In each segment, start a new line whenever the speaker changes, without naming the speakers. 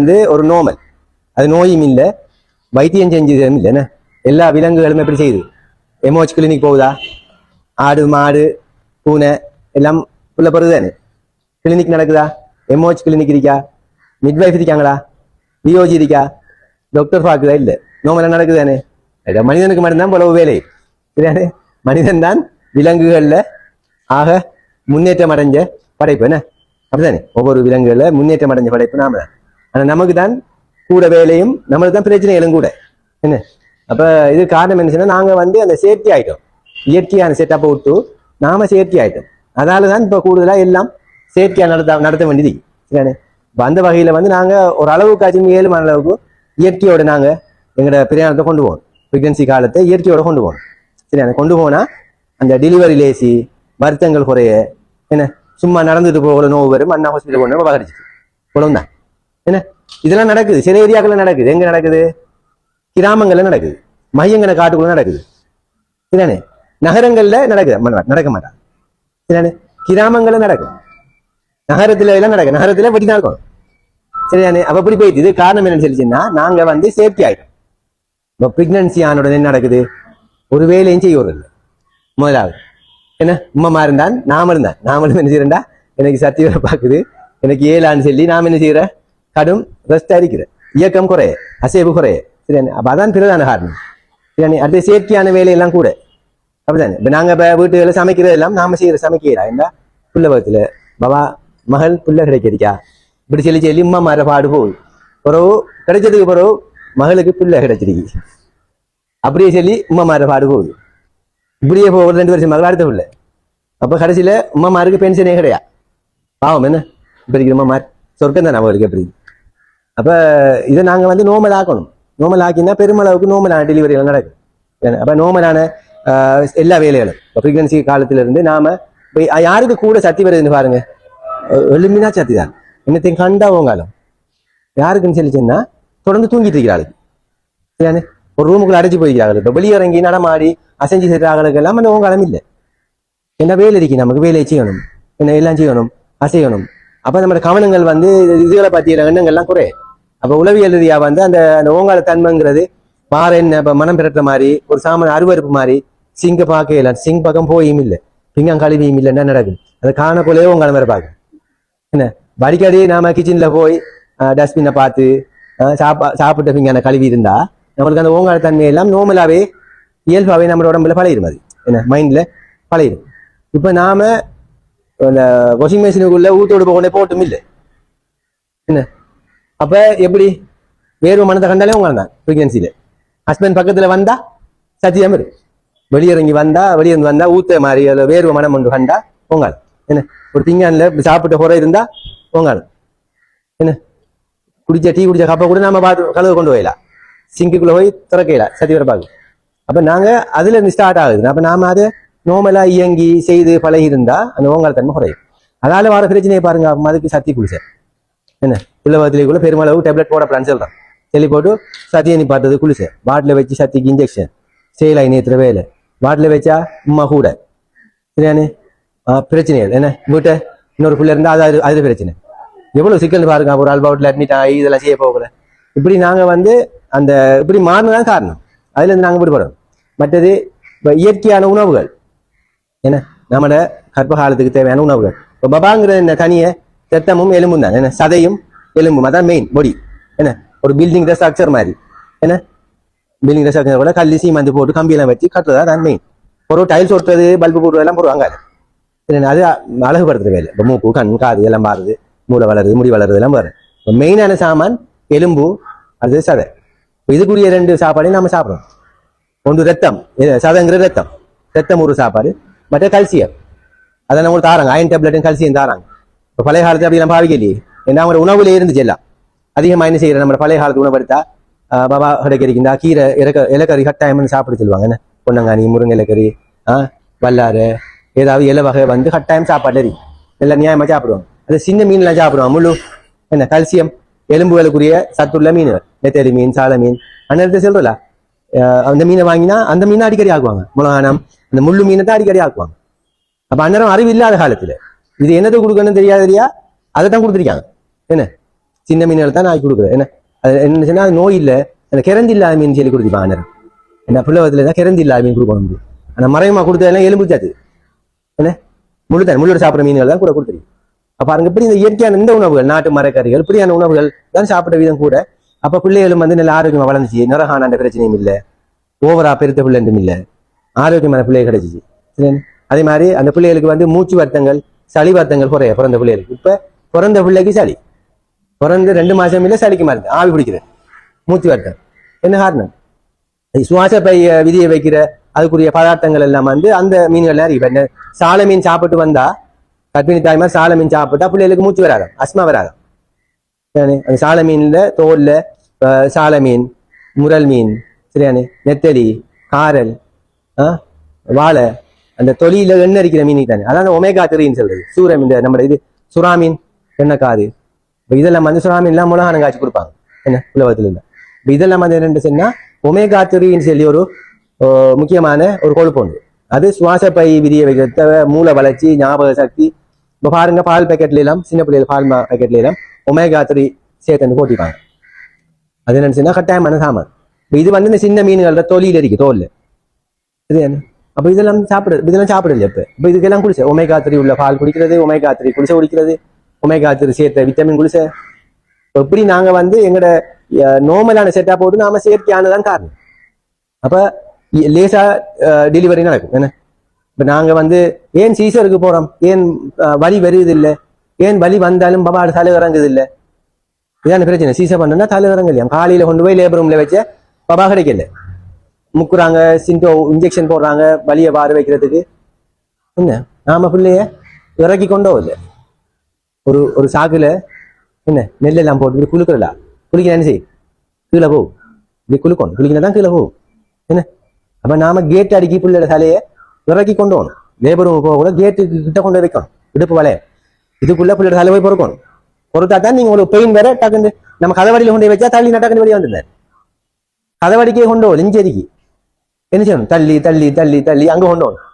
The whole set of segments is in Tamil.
வந்து ஒரு நோமல் அது நோயும் இல்லை. வைத்தியம் செஞ்சதும் என்ன? எல்லா விலங்குகளும் எப்படி செய்யுது எமோச் கிளினிக் போகுதா? ஆடு மாடு பூனை எல்லாம் புள்ள பிறகு தானே கிளினிக் நடக்குதா எம்ஓஹெச் கிளினிக் இருக்கா? மிட்வைஃப் இருக்காங்களா? பிஓஜி இருக்கா? டாக்டர் பார்க்குதா? இல்லை. நோமலாம் நடக்குது தானே அது மனிதனுக்கு மட்டும்தான் போல வேலை. சரியானே மனிதன் தான் விலங்குகள்ல ஆக முன்னேற்றம் அடைஞ்ச படைப்பு என்ன? அப்படிதானே? ஒவ்வொரு விலங்குகள்ல முன்னேற்றம் அடைஞ்ச படைப்பு நாம தான். ஆனா நமக்கு தான் கூட வேலையும் நம்மளுக்கு தான் பிரச்சனைகளும் கூட. என்ன? அப்ப இது காரணம் என்ன சொன்னா நாங்க வந்து அந்த சேர்த்தி ஆயிட்டோம். இயற்கையான செட்டப்பை விட்டு நாம சேர்த்தி ஆயிட்டோம். அதனால தான் இப்ப கூடுதலா எல்லாம் செயற்கையா நடத்த நடத்த வேண்டியது. சரியானே இப்போ அந்த வகையில வந்து நாங்க ஒரு ஏழு மணி அளவுக்கு இயற்கையோட நாங்க எங்களோட பிரயாணத்தை கொண்டு போகணும். பிரெக்னன்சி காலத்தை இயற்கையோட கொண்டு போகணும். சரியான கொண்டு போனா அந்த டெலிவரி லேசி வருத்தங்கள் குறைய என்ன? சும்மா நடந்துட்டு போகிற நோவு வரும் அண்ணா ஹாஸ்பிட்டல் கொண்டு பகடிச்சிட்டு இவ்வளவு தான் என்ன? இதெல்லாம் நடக்குது. சில ஏரியாக்கள் நடக்குது. எங்க நடக்குது? கிராமங்கள்ல நடக்குது. மையங்கன காட்டுக்குள்ள நடக்குது. சரிதானே நகரங்கள்ல நடக்குது. நடக்க மாட்டாங்க சரிதானே கிராமங்கள்ல நடக்கும். நகரத்துல எல்லாம் நடக்கும் நகரத்துல வெட்டி நடக்கும் சரியானே அப்ப இப்படி போயிட்டு இது காரணம் என்னன்னு சொல்லிச்சுன்னா நாங்க வந்து சேஃப்டி ஆயிட்டோம். இப்போ பிரெக்னன்சி ஆன உடனே என்ன நடக்குது? ஒரு வேலையும் செய்ய இல்லை முதலாவது. என்ன? உம்மா இருந்தான் நாம இருந்தான் நாமளும் என்ன செய்யறேன்டா எனக்கு சக்தி பார்க்குது. எனக்கு ஏழான்னு சொல்லி நாம என்ன செய்யற கடும் ரெஸ்ட் அடிக்கிற இயக்கம் குறைய அசைவு குறைய சரியான அப்போ அதான் பிரதான காரணம் சரியானே அடுத்து செயற்கையான வேலையெல்லாம் கூட அப்படிதானே இப்ப நாங்க இப்ப வீட்டுல சமைக்கிறது எல்லாம் நாம செய்கிற சமைக்கிறா என்ன பிள்ளை பக்கத்தில் பாபா மகள் பிள்ளை கிடைக்கிறீக்கா இப்படி சொல்லி சொல்லி உம்மா மாற பாடு போகுது பிறகு கிடைச்சதுக்கு பிறகு மகளுக்கு பிள்ளை கிடைச்சிருக்கு அப்படியே சொல்லி உம்மா மாற பாடு போகுது இப்படியே போகிற ரெண்டு வருஷம் மகள் அடுத்த பிள்ளை அப்போ கடைசியில் கடைசியில உம்மாமாருக்கு பென்ஷனே கிடையா பாவம் என்ன இப்ப இருக்கிற உம்மாமார் சொர்க்கம் தான் அவங்களுக்கு எப்படி அப்போ இதை நாங்கள் வந்து நோமல் ஆக்கணும். நோமல் ஆக்கினா பெருமளவுக்கு நோமலான டெலிவரி எல்லாம் நடக்கும். அப்போ நோமலான எல்லா வேலைகளும். இப்போ ப்ரெக்னன்சி காலத்துல இருந்து நாம இப்ப யாருக்கு கூட சக்தி வருதுன்னு பாருங்க. எலுமினா சக்தி தான். என்னத்தையும் கண்டா உங்காலும் யாருக்குன்னு சொல்லி தொடர்ந்து தூங்கிட்டு இருக்கிறாளுக்கு சரியானே ஒரு ரூமுக்குள்ள அடைச்சு போயிருக்கிறார்கள் இப்போ வெளியே இறங்கி நடமாடி அசைஞ்சு செய்கிறார்களுக்கு எல்லாம் நம்ம ஓங்காலம் இல்லை. என்ன வேலை இருக்கு? நமக்கு வேலையை செய்யணும். என்ன எல்லாம் செய்யணும்? அசையணும். அப்போ நம்ம கவனங்கள் வந்து இதுகளை பற்றிய எண்ணங்கள்லாம் குறை அப்ப உளவியல் ரீதியா வந்து அந்த அந்த ஓங்கால தன்மைங்கிறது மாறன் என்ன இப்ப மனம் பிறட்ட மாதிரி ஒரு சாமான் அருவருப்பு மாதிரி சிங்க பார்க்கல சிங் பக்கம் போயும் இல்லை. பிங்கம் கழுவியும் இல்லை என்ன நடக்கும் அதை காண போலவே ஓங்காலம் வேற பார்க்க என்ன? வடிக்கடி நாம கிச்சன்ல போய் டஸ்ட்பினை பார்த்து சாப்பா சாப்பிட்ட பிங்கான கழுவி இருந்தா நம்மளுக்கு அந்த ஓங்கால தன்மை எல்லாம் நோமலாவே இயல்பாவே நம்மளோட உடம்புல பழகிடும் அது. என்ன? மைண்ட்ல பழகிடும் இப்ப நாம அந்த வாஷிங் மிஷினுக்குள்ள ஊத்தோடு போகணும் போட்டும் இல்லை. என்ன? அப்ப எப்படி? வேர்வை மனத்தை கண்டாலே உங்க தான் பிரெக்னன்சியில ஹஸ்பண்ட் பக்கத்துல வந்தா சத்தியம் இருக்கு வெளியிறங்கி வந்தா வெளியிருந்து வந்தா ஊத்த மாதிரி அதில் வேர்வை மனம் ஒன்று கண்டா உங்கள் என்ன? ஒரு திங்கான்ல இப்படி சாப்பிட்ட குறை இருந்தா உங்கள் என்ன? குடிச்ச டீ குடிச்ச கப்பை கூட நாம பார்த்து கழுவு கொண்டு போயிடலாம். சிங்குக்குள்ள போய் திறக்கல சத்தி வர பார்க்க அப்ப நாங்க அதுல இருந்து ஸ்டார்ட் ஆகுது. அப்ப நாம அதை நோமலா இயங்கி செய்து பழகி இருந்தா அந்த ஓங்கால தன்மை குறையும். அதால வர பிரச்சனையை பாருங்க அதுக்கு சத்தி குடிச்சேன் என்ன? பிள்ளைவத்திலேக்குள்ள பெருமளவு டேப்லெட் போடப்படான்னு சொல்றான். சொல்லி போட்டு சத்தியை பார்த்தது குளிச பாட்டில் வச்சு சத்திக்கு இன்ஜெக்ஷன் செயலாய் நேற்று வேலை. பாட்டில் வச்சா உம்மா கூட. சரியானே? பிரச்சனைகள் என்ன? வீட்டை இன்னொரு பிள்ளை இருந்தால் அது அது- அது பிரச்சனை. எவ்வளோ சிக்கல் பாருங்க ஒரு அல்பாவட்டில் அட்மிட் ஆகி இதெல்லாம் செய்ய போகல. இப்படி நாங்கள் வந்து அந்த இப்படி மாறினதான் காரணம். அதுலேருந்து நாங்கள் விடுபடுறோம். மற்றது இப்போ இயற்கையான உணவுகள். என்ன? நம்மளோட கர்ப்பகாலத்துக்கு தேவையான உணவுகள். இப்போ பபாங்கிற என்ன தனியை ரத்தமும் எலும்பும் தான் என்ன சதையும் எலும்பும் அதான் மெயின் பொடி என்ன ஒரு பில்டிங் ஸ்ட்ரக்சர் மாதிரி என்ன பில்டிங் ஸ்ட்ரக்சர் கூட கல் சீமந்து போட்டு கம்பியெல்லாம் வச்சு கட்டுறதா தான் மெயின் ஒரு டைல்ஸ் ஒட்டுறது பல்பு போடுறது எல்லாம் போடுவாங்க அது. அழகுபடுத்துற வேலை இப்போ மூக்கு கண் காது எல்லாம் மாறுது மூளை வளருது முடி வளருது எல்லாம் வரும் இப்போ மெயினான சாமான் எலும்பு அது சதை இப்போ இதுக்குரிய ரெண்டு சாப்பாடையும் நம்ம சாப்பிடுறோம் ஒன்று ரத்தம் சதங்கிற ரத்தம் ரத்தம் ஒரு சாப்பாடு மற்ற கல்சியம் அதை நம்மளுக்கு தாராங்க அயன் டேப்லெட்டும் கல்சியம் தாராங்க இப்போ பழைய காலத்துல அப்படி நம்ம பாவிக்கலையே ஏன்னா அவங்க உணவுல இருந்துச்சு எல்லாம் அதிகமாக என்ன செய்யற நம்ம பழைய காலத்து உணவெடுத்தா ஆஹ் பாபா கிடைக்கிறீங்க கீரை இலக்க இலக்கறி கட்டாயம்னு சாப்பிட சொல்லுவாங்க என்ன பொன்னங்கானி முருங்கை இலக்கறி ஆஹ் வல்லாறு ஏதாவது இலை வகை வந்து கட்டாயம் சாப்பாடு இருக்கு எல்லாம் நியாயமா சாப்பிடுவாங்க அது சின்ன மீன்லாம் சாப்பிடுவாங்க முழு என்ன கல்சியம் எலும்புகளுக்குரிய சத்துள்ள மீன் நெத்தேரி மீன் சால மீன் அந்நேரத்தை சொல்றல அஹ் அந்த மீனை வாங்கினா அந்த மீனை அடிக்கடி ஆக்குவாங்க முளகானம் அந்த முள்ளு மீனை தான் அடிக்கடி ஆக்குவாங்க அப்ப அந்நேரம் அறிவு இல்லாத காலத்துல இது என்னது கொடுக்கணும்னு தெரியாது தெரியா அதை தான் கொடுத்துருக்காங்க. என்ன? சின்ன மீன்களை தான் நான் கொடுக்குறேன் என்ன? அது என்ன சொன்னா அது நோய் இல்லை. அந்த கிறந்து இல்லாத மீன் சொல்லி கொடுத்துப்பாங்க நேரம் என்ன பிள்ளைவத்தில் தான் கிறந்து இல்லாத மீன் கொடுக்கணும் ஆனால் மறைமுகமாக கொடுத்ததெல்லாம் எலும்பு என்ன? முழு தான் முள்ளோட சாப்பிட்ற மீன்கள் தான் கூட கொடுத்துருக்கு. அப்போ அங்கே இப்படி இந்த இயற்கையான இந்த உணவுகள் நாட்டு மரக்கறிகள் இப்படியான உணவுகள் தான் சாப்பிட்ட விதம் கூட அப்ப பிள்ளைகளும் வந்து நல்ல ஆரோக்கியமா வளர்ந்துச்சு. நிறகான பிரச்சனையும் இல்லை. ஓவரா பெருத்த பிள்ளைன்றும் இல்லை. ஆரோக்கியமான பிள்ளை கிடைச்சிச்சு. அதே மாதிரி அந்த பிள்ளைகளுக்கு வந்து மூச்சு வருத்தங்கள் சளி வருத்தங்கள் குறைய பிறந்த பிள்ளைகளுக்கு இப்ப பிறந்த பிள்ளைக்கு சளி. பிறந்து ரெண்டு மாசம் இல்லை சளிக்கு மருந்து. ஆவி பிடிக்கிறது மூச்சு வருத்தம் என்ன காரணம்? சுவாச பை விதியை வைக்கிற அதுக்குரிய பதார்த்தங்கள் எல்லாம் வந்து அந்த மீன்கள் நிறைய இப்ப சாலை சால மீன் சாப்பிட்டு வந்தா கர்ப்பிணி தாய்மார் சால மீன் சாப்பிட்டா பிள்ளைகளுக்கு மூச்சு வராது அஸ்மா வராது அந்த சால மீன்ல தோல்ல சால மீன் முரல் மீன். சரியானே? நெத்தலி காரல் ஆ, வாழை அந்த தொலியில எண்ணெய் இருக்கிற மீன் தானே அதான் ஒமேகா திரின்னு சொல்றது. சூரம் இந்த நம்ம இது சுறா மீன் எண்ணெய் காது இதெல்லாம் வந்து சுறா மீன்லாம் எல்லாம் மிளகான காய்ச்சி கொடுப்பாங்க. என்ன? உலகத்துல இல்லை இப்போ இதெல்லாம் வந்து ரெண்டு சொன்னா ஒமேகா திரின்னு சொல்லி ஒரு முக்கியமான ஒரு கொழுப்பு உண்டு. அது சுவாச பை விதியை வைக்கிறத மூளை வளர்ச்சி ஞாபக சக்தி. இப்போ பாருங்க பால் பேக்கெட்ல எல்லாம் சின்ன பிள்ளைகள் பால் பேக்கெட்ல எல்லாம் ஒமேகா த்ரீ சேர்த்து போட்டிப்பாங்க. அது என்னன்னு சொன்னா கட்டாயமான சாமான். இது வந்து இந்த சின்ன மீன்களோட தொலியில இருக்கு தோல் இது என்ன? அப்ப இதெல்லாம் சாப்பிடு இதெல்லாம் சாப்பிடல இப்ப? இப்போ இதுக்கெல்லாம் குடிச்ச ஒமேகா த்ரீ உள்ள பால் குடிக்கிறது ஒமேகா த்ரீ குடிசை குடிக்கிறது ஒமேகா த்ரீ சேர்த்த விட்டமின் குடிசை இப்போ இப்படி நாங்க வந்து எங்கட நார்மலான செட்டா போட்டு நாம செயற்கையானதான் காரணம். அப்ப லேசா டெலிவரி நடக்கும். என்ன? இப்ப நாங்க வந்து ஏன் சீசருக்கு போறோம்? ஏன் வலி வருது இல்லை ஏன் வலி வந்தாலும் பபாடு தலை இறங்குது இல்ல இதான பிரச்சனை. சீசர் பண்ணா தலை இறங்கு இல்லையா காலையில கொண்டு போய் லேபர் ரூம்ல வச்ச பபா கிடைக்கல. முக்குறாங்க சிண்டோ இன்ஜெக்ஷன் போடுறாங்க வலியை பார வைக்கிறதுக்கு. என்ன? நாம பிள்ளைய இறக்கி கொண்டோ இல்லை ஒரு ஒரு சாக்குல என்ன? நெல்லெல்லாம் போட்டு இப்படி குலுக்கிறல குளிக்க என்ன செய் கீழே போ இப்படி குலுக்கணும். குளிக்கினா தான் கீழே போ என்ன? அப்ப நாம கேட் அடிக்கி பிள்ளையோட தலையை இறக்கி கொண்டு வரணும் லேபர் போக கூட கேட்டு கிட்ட கொண்டு போய் வைக்கணும். இடுப்பு வலைய. இதுக்குள்ள பிள்ளையோட தலை போய் பொறுக்கணும். பொறுத்தா தான் நீங்க உங்களுக்கு பெயின் வேற டக்குன்னு நம்ம கதவடியில கொண்டு போய் வச்சா தள்ளி டக்குன்னு வெளியே வந்துருந்தார் கதவடிக்கே கொண்டு லிஞ்சரிக்கு என்ன செய்யணும் தள்ளி தள்ளி தள்ளி தள்ளி அங்க கொண்டு போகணும்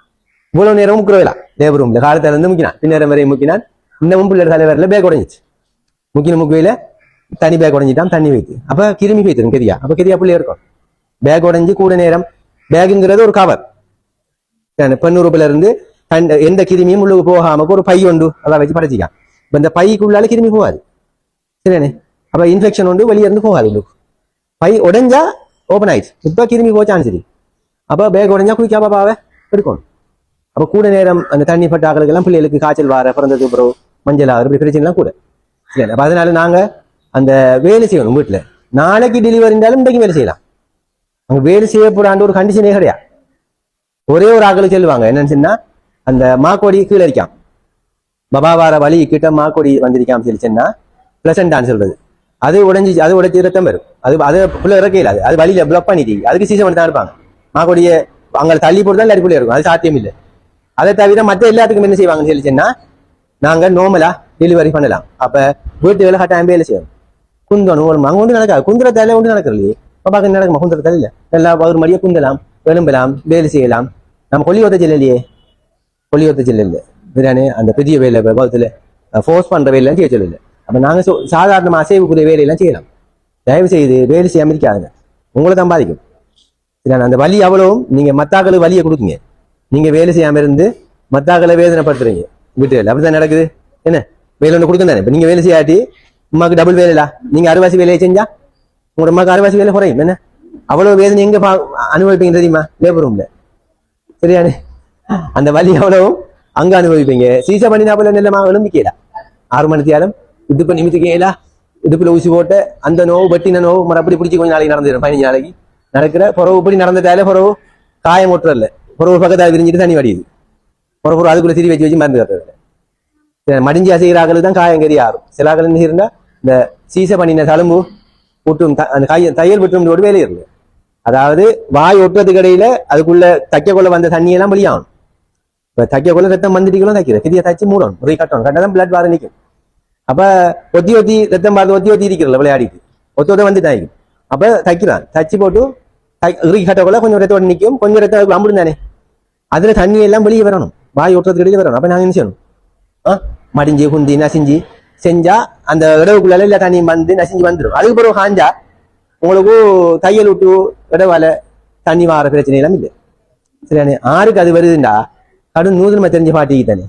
இவ்வளவு நேரம் முக்குறவிலாம் லேபர் ரூம்ல காலத்துல இருந்து முக்கினான் பின்னேரம் வரையும் முக்கினான் இன்னமும் பிள்ளையோட தலைவரில் பேக் உடஞ்சிச்சு முக்கின முக்குவையில தனி பேக் உடஞ்சிட்டான் தண்ணி வைத்து அப்ப கிருமி போய்த்திரும் கெரியா அப்ப கெரியா பிள்ளை இருக்கும் பேக் உடஞ்சி கூட நேரம் பேகுங்கிறது ஒரு கவர் பெண்ணுறுப்புல இருந்து எந்த கிருமியும் உள்ளுக்கு போகாம ஒரு பை உண்டு அதை வச்சு படைச்சிக்கான் இப்ப இந்த பைக்குள்ளால கிருமி போகாது சரியானே அப்ப இன்ஃபெக்ஷன் உண்டு வெளியே இருந்து போகாது உள்ளுக்கு பை உடைஞ்சா ஓபன் ஆயிடுச்சு இப்ப கிருமி போக சான்ஸ் இருக்கு அப்ப பேக் உடஞ்சா குளிக்கா பாப்பாவை எடுக்கணும். அப்ப கூட நேரம் அந்த தண்ணி பட்ட ஆக்களுக்கெல்லாம் பிள்ளைகளுக்கு காய்ச்சல் வார பிறந்ததுக்கு அப்புறம் மஞ்சள் ஆகுற இப்படி பிரச்சனைலாம் கூட. சரி அப்ப அதனால நாங்க அந்த வேலை செய்யணும் வீட்டுல. நாளைக்கு டெலிவரி இருந்தாலும் இன்றைக்கு வேலை செய்யலாம். அங்க வேலை செய்யப்படாண்ட ஒரு கண்டிஷனே கிடையாது. ஒரே ஒரு ஆக்களுக்கு சொல்லுவாங்க என்னன்னு சொன்னா அந்த மாக்கொடி கீழே இருக்கான் பபாவார வலி கிட்ட மாக்கொடி வந்திருக்காம் சொல்லி சொன்னா பிளசண்டான்னு சொல்றது. அது உடஞ்சி அது உடைச்சி ரத்தம் வரும். அது அது பிள்ளை இறக்கையில் அது அது வழியில பிளாக் பண்ணிட்டு அதுக்கு சீசன் பண்ணி தான் இருப்பாங்க. மாக்கொடியை அங்க தள்ளி போட்டு தான் இருக்கும். அது சாத்தியம் இல்லை அதை தவிர மற்ற எல்லாத்துக்கும் என்ன செய்வாங்கன்னு சொல்லி சொன்னா நாங்க டெலிவரி பண்ணலாம். அப்ப வேலை கட்டாயம் வேலை செய்யணும். குந்தணும் ஒரு அங்க ஒன்று நடக்காது. குந்திர தலை ஒன்று நடக்கிறது பாப்பாக்கு நடக்குமா? குந்திர தலையில நல்லா ஒரு மடியை குந்தலாம் எழும்பலாம் வேலை செய்யலாம். நம்ம கொல்லியோத்த செல்ல இல்லையே? கொல்லியோத்த செல்ல இல்லை. பிரியாணி அந்த பெரிய வேலை பகுத்துல ஃபோர்ஸ் பண்ற வேலையெல்லாம் செய்ய சொல்லல. அப்ப நாங்க சாதாரணமாக அசைவுக்குரிய வேலையெல்லாம் செய்யலாம். தயவு செய்து வேலை செய்யாம இருக்காதுங்க. உங்களை தான் பாதிக்கும். சரியா அந்த வலி அவ்வளவும் நீங்க மத்தாக்களுக்கு வலியை கொடுக்குங்க. நீங்க வேலை செய்யாம இருந்து மத்தாக்களை வேதனைப்படுத்துறீங்க. வீட்டுல அப்படிதான் நடக்குது. என்ன? வேலை ஒன்று கொடுக்க தானே? இப்ப நீங்க வேலை செய்யாட்டி உமாக்கு டபுள் வேலைல நீங்க அறுவாசி வேலையை செஞ்சா? உங்க அம்மாக்கு அறுவாசி வேலை குறையும். என்ன? அவ்வளவு வேதனை எங்க பா- அனுபவிப்பீங்க தெரியுமா? லேபர் ரூம்ல சரியானே? அந்த வலி அவ்வளவும் அங்க அனுபவிப்பீங்க. சீசா பண்ணினா போல நிலமா எழும்பிக்கல ஆறு மணி தியாலம் இடுப்பு நிமித்திக்கலா இடுப்புல ஊசி போட்டு அந்த நோவு பட்டின நோவு மறுபடி பிடிச்சி கொஞ்சம் நாளைக்கு நடந்துடும் பதினஞ்சு நாளைக்கு. நடக்கிற புறவு இப்படி நடந்துட்டாலே புறவு காயம் ஒட்டுறல புறவு பக்கத்தால் விரிஞ்சிட்டு தண்ணி வடியுது புறவு புறவு அதுக்குள்ள திரி வச்சு வச்சு மருந்து கட்டுறது மடிஞ்சி அசைகிறாக்கள் தான் காயம் கறி ஆறும் சில ஆக்கள் என்ன இருந்தா இந்த சீச பண்ணின தழும்பு ஒட்டும் அந்த கைய தையல் விட்டும் ஒரு வேலை இருக்கு அதாவது வாய் ஒட்டுறதுக்கு இடையில அதுக்குள்ள தைக்கக்குள்ள வந்த தண்ணியெல்லாம் வெளியாகும் இப்ப தைக்கக்குள்ள ரத்தம் வந்துட்டீங்களும் தைக்கிற கிதிய தைச்சு மூடணும் ரீ கட்டணும் கட்டதான் பிளட் வார நிற்கும் அப்ப ஒத்தி ஒத்தி ரத்தம் பார்த்து ஒத்தி ஒத்தி இருக்கிறல விளையாடிட்டு ஒத்தி ஒத்த வந்து தாய்க்கும் அப்ப தைக்கிறான் தச்சு போட்டு இறுக்கி கட்டக்குள்ள கொஞ்சம் ரத்தம் நிற்கும் கொஞ்சம் ரத்தம் அம்புடும் தானே அதுல தண்ணி எல்லாம் வெளியே வரணும் வாய் ஓட்டுறதுக்கு இடையில வரணும் அப்போ நாங்கள் என்ன செய்யணும் ஆ? மடிஞ்சு குந்தி நசிஞ்சு செஞ்சா அந்த இடவுக்குள்ள எல்லா தண்ணியும் வந்து நசிஞ்சு வந்துடும் அதுக்கு பிறகு காஞ்சா உங்களுக்கு தையல் விட்டு இடவால தண்ணி வார பிரச்சனை எல்லாம் இல்லை சரியானே ஆறுக்கு அது வருதுண்டா கடும் நூதனமாக தெரிஞ்ச பாட்டிக்கு தானே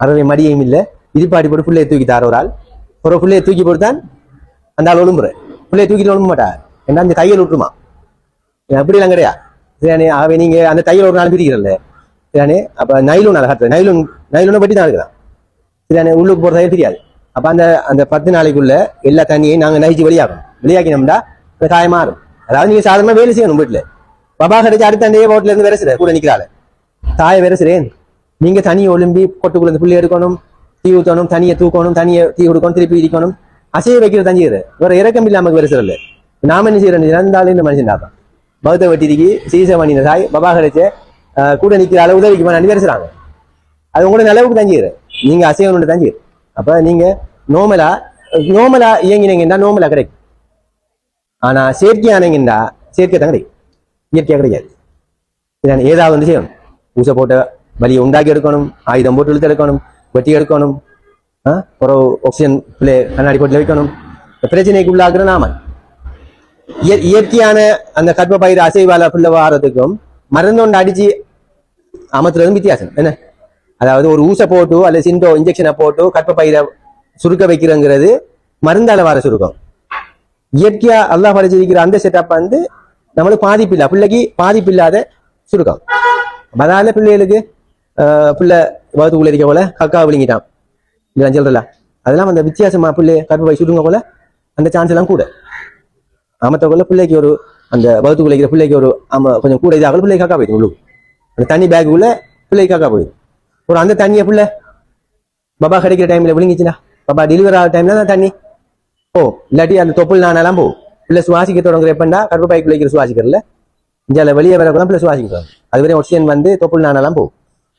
அறவே மடியும் இல்லை இடிப்பாட்டி போட்டு பிள்ளையை தூக்கி தார ஒரு ஆள் ஒரு பிள்ளையை தூக்கி போட்டுதான் அந்த ஆள் ஒழும்புற பிள்ளையை தூக்கிட்டு ஒழும்ப மாட்டார் ஏன்னா அந்த தையல் விட்டுருமா அப்படிலாம் கிடையாது. சரியானே அவை நீங்க அந்த தையல் ஒரு நாள் பிரிக்கிறல்ல. சரியானே அப்ப நைலூன் அழகா நைலூன் நைலூனை பற்றி தான் இருக்கிறான் சரியானே உள்ளுக்கு போற தையல் தெரியாது. அப்ப அந்த அந்த பத்து நாளைக்குள்ள எல்லா தண்ணியையும் நாங்க நைச்சு வெளியாகணும். வெளியாக்கினோம்னா அந்த காயம் மாறும் அதாவது நீங்க சாதாரணமா வேலை செய்யணும் வீட்டுல. பபா கிடைச்சு அடுத்த அண்டையே போட்டுல இருந்து விரசுற கூட நிக்கிறாள். தாயை விரசுறேன். நீங்க தனியை ஒலும்பி கொட்டுக்குள்ள இருந்து புள்ளி எடுக்கணும் தீ ஊற்றணும் தனியை தூக்கணும் தனியை தீ கொடுக்கணும் திருப்பி இடிக்கணும். அசைய வைக்கிற தஞ்சிக்கிறது வேற இறக்கம் இல்லாம விரசுறல நாம என்ன செய்யறோம்? இறந்தாலும் இந்த மனுஷன் தான். பௌத்த வெட்டிக்கு சீச பண்ணின பபா கிடைச்ச ஆஹ், கூட நிக்கிற அளவு உதவிக்கு பண்ணி விரசுறாங்க அது உங்களோட நிலவுக்கு தங்கிடு நீங்க அசைவனோட தங்கிடு அப்ப நீங்க நோமலா நோமலா இயங்கினீங்கன்னா நோமலா கிடைக்கும். ஆனா செயற்கையானீங்கன்னா செயற்கை தான் கிடைக்கும். இயற்கையா கிடைக்காது. இதான் ஏதாவது வந்து செய்யணும். ஊசை போட்ட வலியை உண்டாக்கி எடுக்கணும் ஆயுதம் போட்டு இழுத்து எடுக்கணும் வெட்டி எடுக்கணும் ஆஹ் ஒரு ஆக்சிஜன் பிள்ளை கண்ணாடி போட்டு வைக்கணும். இந்த பிரச்சனைக்கு உள்ளாக்குற நாம. இயற்கையான அந்த கர்ப்ப பயிர் அசைவால புள்ள வாரத்துக்கும் மருந்து ஒன்று அடிச்சு அமர்த்துறதும் வித்தியாசம். என்ன? அதாவது ஒரு ஊசை போட்டு அல்லது சிண்டோ இன்ஜெக்ஷனை போட்டு கர்ப்ப பயிரை சுருக்க வைக்கிறோங்கிறது மருந்தால வர சுருக்கம். இயற்கையா அல்லாஹ் படைச்சிருக்கிற அந்த செட்டப் வந்து நம்மளுக்கு பாதிப்பு இல்லை பிள்ளைக்கு பாதிப்பு இல்லாத சுருக்கம் அதனால பிள்ளைகளுக்கு? ஆஹ், பிள்ளை வகுத்துக்குள்ள இருக்க போல கக்கா விழுங்கிட்டான். இதெல்லாம் சொல்றல அதெல்லாம் அந்த வித்தியாசமா பிள்ளை கர்ப்பப்பை சுருங்க போல அந்த சான்ஸ் எல்லாம் கூட. ஆமத்தக்குள்ள பிள்ளைக்கு ஒரு அந்த வகுத்து பிள்ளைக்கிற பிள்ளைக்கு ஒரு ஆமா கொஞ்சம் கூட இதாக பிள்ளை காக்கா போயிடும் உள்ளுக்கு. அந்த தண்ணி பேக்குள்ள பிள்ளை காக்கா போயிடும். ஒரு அந்த தண்ணியை பிள்ளை பாபா கிடைக்கிற டைம்ல விழுங்கிச்சுனா பாபா டெலிவரி ஆகிற டைம்ல தான் தண்ணி. ஓ இல்லாட்டி அந்த தொப்புள் நானெல்லாம் போ. பிள்ளை சுவாசிக்க தொடங்குற எப்பண்டா கர்ப்பப்பைக்குள்ள இருக்கிற சுவாசிக்கிறதுல இந்தியாவில் வெளியே வரக்கூட பிள்ளை சுவாசிக்கிறோம் அது வரையும் ஒட்சியன் வந்து தொப்புள் நானெல்லாம் போ.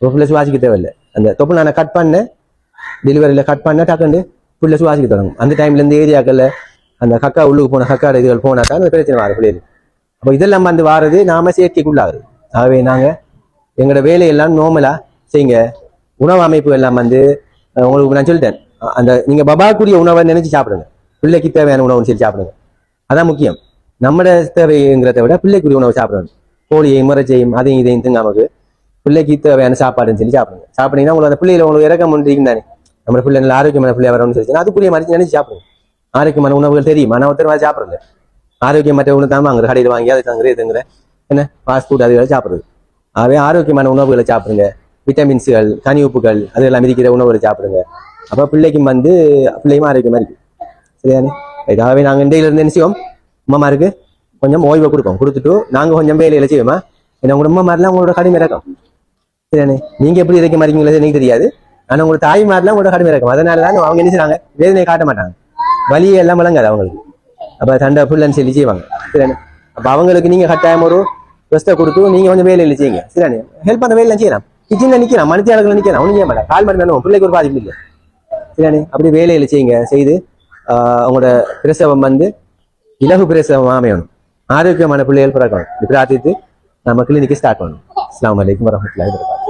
பிள்ளை சுவாசிக்க தேவையில்லை. அந்த தொப்புள் நானை கட் பண்ண டெலிவரியில் கட் பண்ண டக்குண்டு பிள்ளை சுவாசிக்க தொடங்கும். அந்த டைம்ல இந்த ஏரியாக்களில் அந்த கக்கா உள்ளுக்கு போன கக்கா இதுகள் போனாக்கா அந்த பிரச்சனை வர பிள்ளைகள் அப்போ இதெல்லாம் வந்து வாரது நாம செயற்கைக்குள்ளாகுது. ஆகவே நாங்கள் எங்களோட வேலையெல்லாம் நோமலாக செய்யுங்க. உணவு அமைப்பு எல்லாம் வந்து உங்களுக்கு நான் சொல்லிட்டேன். அந்த நீங்கள் பபாக்குரிய உணவை நினைச்சு சாப்பிடுங்க. பிள்ளைக்கு தேவையான உணவுன்னு சொல்லி சாப்பிடுங்க. அதான் முக்கியம். நம்மட தேவைங்கிறத விட பிள்ளைக்குரிய உணவு சாப்பிடணும். கோழியையும் முறைச்சையும் அதையும் இதையும் திங்காமக்கு பிள்ளைக்கு தேவையான சாப்பாடுன்னு சொல்லி சாப்பிடுங்க. சாப்பிட்டீங்கன்னா உங்களுக்கு அந்த பிள்ளைகளை உங்களுக்கு இறக்கம் முடியும் தானே நம்ம பிள்ளை நல்ல ஆரோக்கியமான பிள்ளையா வரணும்னு சொல்லி அதுக்குரிய மாதிரி நினைச்சு சாப்பிடுங்க. ஆரோக்கியமான உணவுகள் தெரியும் ஆனால் ஒருத்தர் மாதிரி சாப்பிடுறது ஆரோக்கியமற்ற உணவு தான் வாங்குற கடையில் வாங்கி அதை தங்குற இதுங்கிற என்ன ஃபாஸ்ட் ஃபுட் அதுகளை சாப்பிடுறது ஆகவே ஆரோக்கியமான உணவுகளை சாப்பிடுங்க விட்டமின்ஸுகள் கனி உப்புகள் அதெல்லாம் இருக்கிற உணவுகளை சாப்பிடுங்க அப்போ பிள்ளைக்கும் வந்து பிள்ளையும் ஆரோக்கியமா இருக்கு சரியானே இதாகவே நாங்கள் இண்டையில இருந்து என்ன செய்வோம் அம்மாமாருக்கு கொஞ்சம் ஓய்வை கொடுப்போம் கொடுத்துட்டு நாங்கள் கொஞ்சம் வேலையில செய்வோமா ஏன்னா உங்களோட அம்மாமாரெலாம் உங்களோட கடுமை இறக்கம் சரியானே நீங்க எப்படி இறக்க மாட்டீங்களோ எனக்கு தெரியாது ஆனா உங்களோட தாய்மாரிலாம் உங்களோட கடுமை இறக்கம் அதனால தான் அவங்க என்ன செய்றாங்க வேதனையை காட்ட மாட்டாங்க வலியை எல்லாம் விளங்காது அவங்களுக்கு. அப்ப தண்டை புள்ளன்னு சொல்லி செய்வாங்க. சரியானே அப்ப அவங்களுக்கு நீங்க கட்டாயம் ஒரு ரெஸ்ட்டை கொடுத்து நீங்க கொஞ்சம் வேலையில் செய்யுங்க. சரியானே ஹெல்ப் பண்ண வேலையில செய்யலாம். கிச்சன்ல நிக்கலாம். மனுஷியாளர்கள் நிற்கலாம் ஒன்றும் செய்ய மாட்டேன் கால் மணி தானே பிள்ளைக்கு ஒரு பாதிப்பு இல்லை. சரியானே அப்படி வேலையில செய்யுங்க. செய்து ஆஹ் பிரசவம் வந்து இலகு பிரசவம் அமையணும். ஆரோக்கியமான பிள்ளைகள் பிறக்கணும். பிரார்த்தித்து நம்ம கிளினிக்கு ஸ்டார்ட் பண்ணணும். அஸ்லாம் வலைக்கம் வரமத்துல வபரகாத்துஹு.